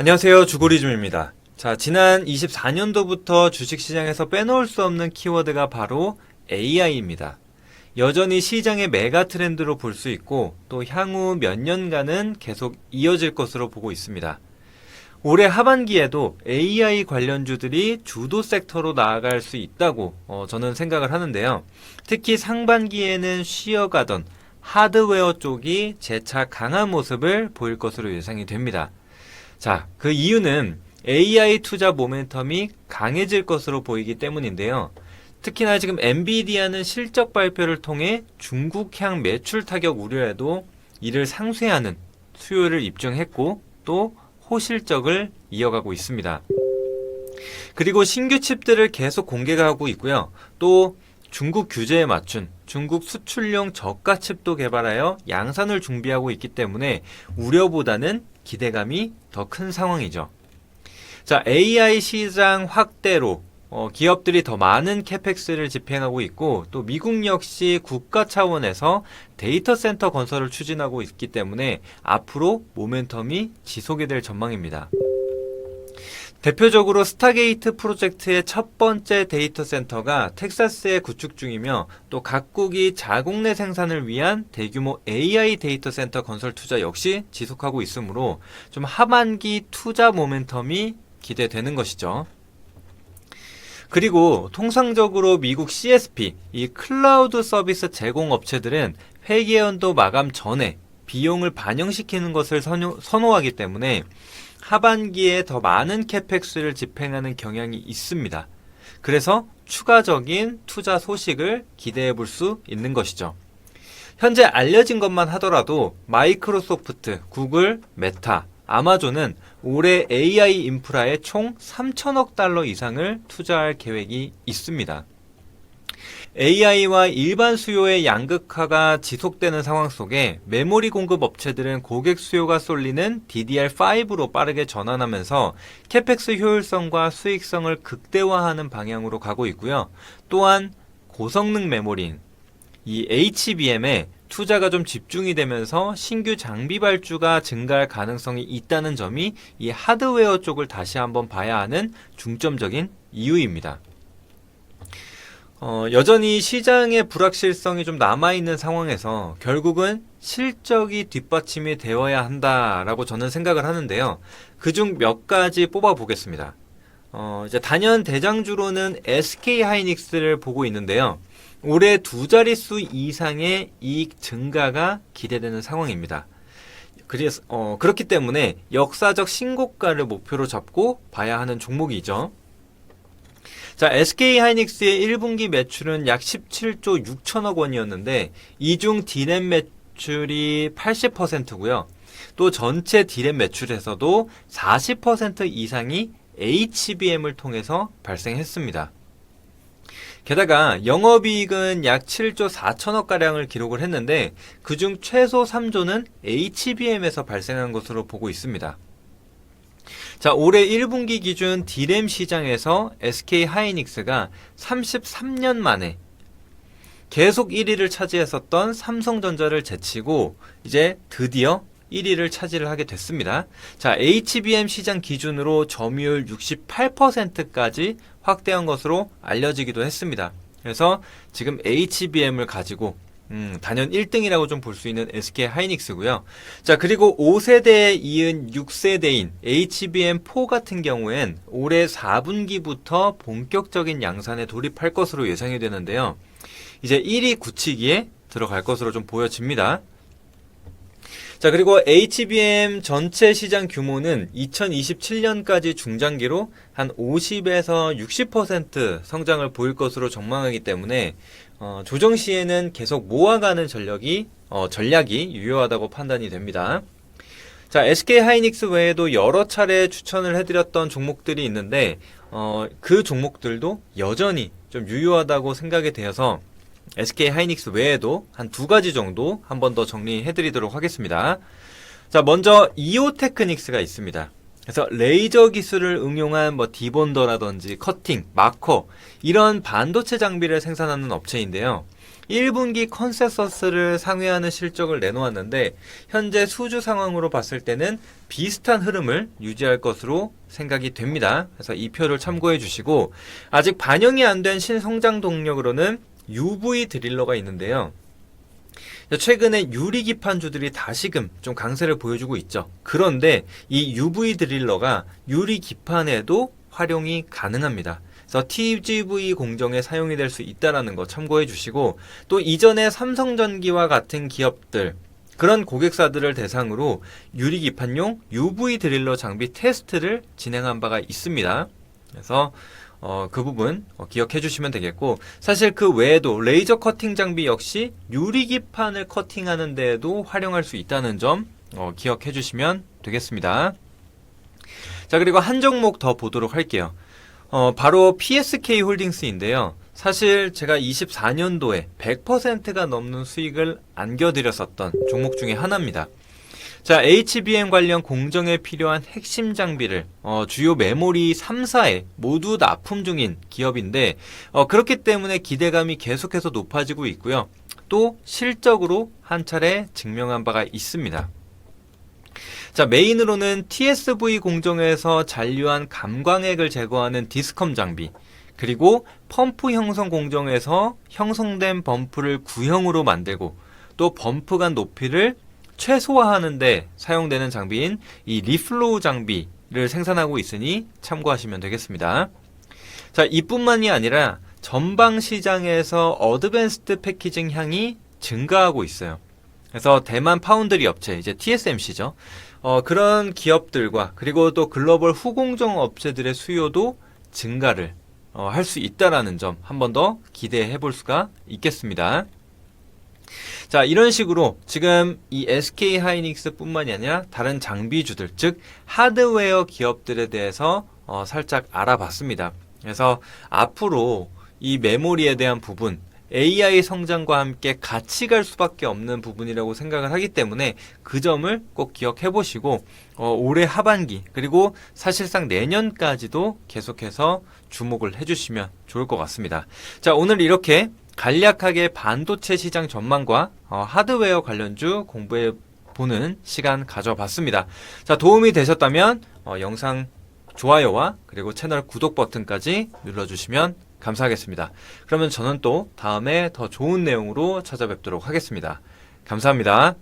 안녕하세요. 주고리즘입니다. 자, 지난 24년도부터 주식시장에서 빼놓을 수 없는 키워드가 바로 AI입니다. 여전히 시장의 메가 트렌드로 볼 수 있고 또 향후 몇 년간은 계속 이어질 것으로 보고 있습니다. 올해 하반기에도 AI 관련주들이 주도 섹터로 나아갈 수 있다고 어, 저는 생각을 하는데요. 특히 상반기에는 쉬어가던 하드웨어 쪽이 재차 강한 모습을 보일 것으로 예상이 됩니다. 자, 그 이유는 AI 투자 모멘텀이 강해질 것으로 보이기 때문인데요. 특히나 지금 엔비디아는 실적 발표를 통해 중국향 매출 타격 우려에도 이를 상쇄하는 수요를 입증했고 또 호실적을 이어가고 있습니다. 그리고 신규 칩들을 계속 공개가 하고 있고요. 또 중국 규제에 맞춘 중국 수출용 저가 칩도 개발하여 양산을 준비하고 있기 때문에 우려보다는 기대감이 더 큰 상황이죠. 자, AI 시장 확대로 어, 기업들이 더 많은 캐펙스를 집행하고 있고 또 미국 역시 국가 차원에서 데이터 센터 건설을 추진하고 있기 때문에 앞으로 모멘텀이 지속이 될 전망입니다. 대표적으로 스타게이트 프로젝트의 첫 번째 데이터 센터가 텍사스에 구축 중이며 또 각국이 자국 내 생산을 위한 대규모 AI 데이터 센터 건설 투자 역시 지속하고 있으므로 좀 하반기 투자 모멘텀이 기대되는 것이죠. 그리고 통상적으로 미국 CSP, 이 클라우드 서비스 제공 업체들은 회계연도 마감 전에 비용을 반영시키는 것을 선호, 선호하기 때문에 하반기에 더 많은 캐펙스를 집행하는 경향이 있습니다. 그래서 추가적인 투자 소식을 기대해 볼 수 있는 것이죠. 현재 알려진 것만 하더라도 마이크로소프트, 구글, 메타, 아마존은 올해 AI 인프라에 총 3천억 달러 이상을 투자할 계획이 있습니다. AI와 일반 수요의 양극화가 지속되는 상황 속에 메모리 공급 업체들은 고객 수요가 쏠리는 DDR5로 빠르게 전환하면서 캐펙스 효율성과 수익성을 극대화하는 방향으로 가고 있고요. 또한 고성능 메모리인 이 HBM에 투자가 좀 집중이 되면서 신규 장비 발주가 증가할 가능성이 있다는 점이 이 하드웨어 쪽을 다시 한번 봐야 하는 중점적인 이유입니다. 어, 여전히 시장의 불확실성이 좀 남아있는 상황에서 결국은 실적이 뒷받침이 되어야 한다라고 저는 생각을 하는데요. 그중 몇 가지 뽑아 보겠습니다. 어, 이제 단연 대장주로는 SK 하이닉스를 보고 있는데요. 올해 두 자릿수 이상의 이익 증가가 기대되는 상황입니다. 그래서 어, 그렇기 때문에 역사적 신고가를 목표로 잡고 봐야 하는 종목이죠. 자, SK 하이닉스의 1분기 매출은 약 17조 6천억 원이었는데 이중 디램 매출이 80%고요. 또 전체 디램 매출에서도 40% 이상이 HBM을 통해서 발생했습니다. 게다가 영업이익은 약 7조 4천억 가량을 기록을 했는데 그중 최소 3조는 HBM에서 발생한 것으로 보고 있습니다. 자, 올해 1분기 기준 디램 시장에서 SK 하이닉스가 33년 만에 계속 1위를 차지했었던 삼성전자를 제치고 이제 드디어 1위를 차지를 하게 됐습니다. 자, HBM 시장 기준으로 점유율 68%까지 확대한 것으로 알려지기도 했습니다. 그래서 지금 HBM을 가지고 음, 단연 1등이라고 좀 볼 수 있는 SK 하이닉스고요. 자, 그리고 5세대에 이은 6세대인 HBM4 같은 경우엔 올해 4분기부터 본격적인 양산에 돌입할 것으로 예상이 되는데요. 이제 1위 굳히기에 들어갈 것으로 좀 보여집니다. 자, 그리고 HBM 전체 시장 규모는 2027년까지 중장기로 한 50에서 60% 성장을 보일 것으로 전망하기 때문에 어, 조정 시에는 계속 모아가는 전력이 어, 전략이 유효하다고 판단이 됩니다. 자, SK 하이닉스 외에도 여러 차례 추천을 해드렸던 종목들이 있는데 어, 그 종목들도 여전히 좀 유효하다고 생각이 되어서 SK 하이닉스 외에도 한 두 가지 정도 한 번 더 정리해 드리도록 하겠습니다. 자, 먼저 이오테크닉스가 있습니다. 그래서 레이저 기술을 응용한 뭐 디본더라든지 커팅, 마커 이런 반도체 장비를 생산하는 업체인데요. 1분기 컨센서스를 상회하는 실적을 내놓았는데 현재 수주 상황으로 봤을 때는 비슷한 흐름을 유지할 것으로 생각이 됩니다. 그래서 이 표를 참고해 주시고 아직 반영이 안 된 신성장 동력으로는 UV 드릴러가 있는데요. 최근에 유리 기판주들이 다시금 좀 강세를 보여주고 있죠. 그런데 이 UV 드릴러가 유리 기판에도 활용이 가능합니다. 그래서 TGV 공정에 사용이 될 수 있다라는 거 참고해 주시고 또 이전에 삼성전기와 같은 기업들 그런 고객사들을 대상으로 유리 기판용 UV 드릴러 장비 테스트를 진행한 바가 있습니다. 그래서 어, 그 부분 어, 기억해 주시면 되겠고 사실 그 외에도 레이저 커팅 장비 역시 유리기판을 커팅하는 데에도 활용할 수 있다는 점 어, 기억해 주시면 되겠습니다. 자 그리고 한 종목 더 보도록 할게요. 어, 바로 PSK 홀딩스인데요. 사실 제가 24년도에 100%가 넘는 수익을 안겨드렸었던 종목 중에 하나입니다. 자, HBM 관련 공정에 필요한 핵심 장비를 어, 주요 메모리 3사에 모두 납품 중인 기업인데 어, 그렇기 때문에 기대감이 계속해서 높아지고 있고요. 또 실적으로 한 차례 증명한 바가 있습니다. 자, 메인으로는 TSV 공정에서 잔류한 감광액을 제거하는 디스컴 장비, 그리고 펌프 형성 공정에서 형성된 범프를 구형으로 만들고 또 범프 간 높이를 최소화하는데 사용되는 장비인 이 리플로우 장비를 생산하고 있으니 참고하시면 되겠습니다. 자, 이뿐만이 아니라 전방 시장에서 어드밴스드 패키징 향이 증가하고 있어요. 그래서 대만 파운드리 업체, 이제 TSMC죠. 어, 그런 기업들과 그리고 또 글로벌 후공정 업체들의 수요도 증가를 어, 할 수 있다라는 점 한 번 더 기대해 볼 수가 있겠습니다. 자, 이런 식으로 지금 이 SK 하이닉스 뿐만이 아니라 다른 장비주들, 즉, 하드웨어 기업들에 대해서 어, 살짝 알아봤습니다. 그래서 앞으로 이 메모리에 대한 부분, AI 성장과 함께 같이 갈 수밖에 없는 부분이라고 생각을 하기 때문에 그 점을 꼭 기억해 보시고 어, 올해 하반기 그리고 사실상 내년까지도 계속해서 주목을 해주시면 좋을 것 같습니다. 자 오늘 이렇게 간략하게 반도체 시장 전망과 어, 하드웨어 관련주 공부해 보는 시간 가져봤습니다. 자, 도움이 되셨다면 어, 영상 좋아요와 그리고 채널 구독 버튼까지 눌러주시면 감사하겠습니다. 그러면 저는 또 다음에 더 좋은 내용으로 찾아뵙도록 하겠습니다. 감사합니다.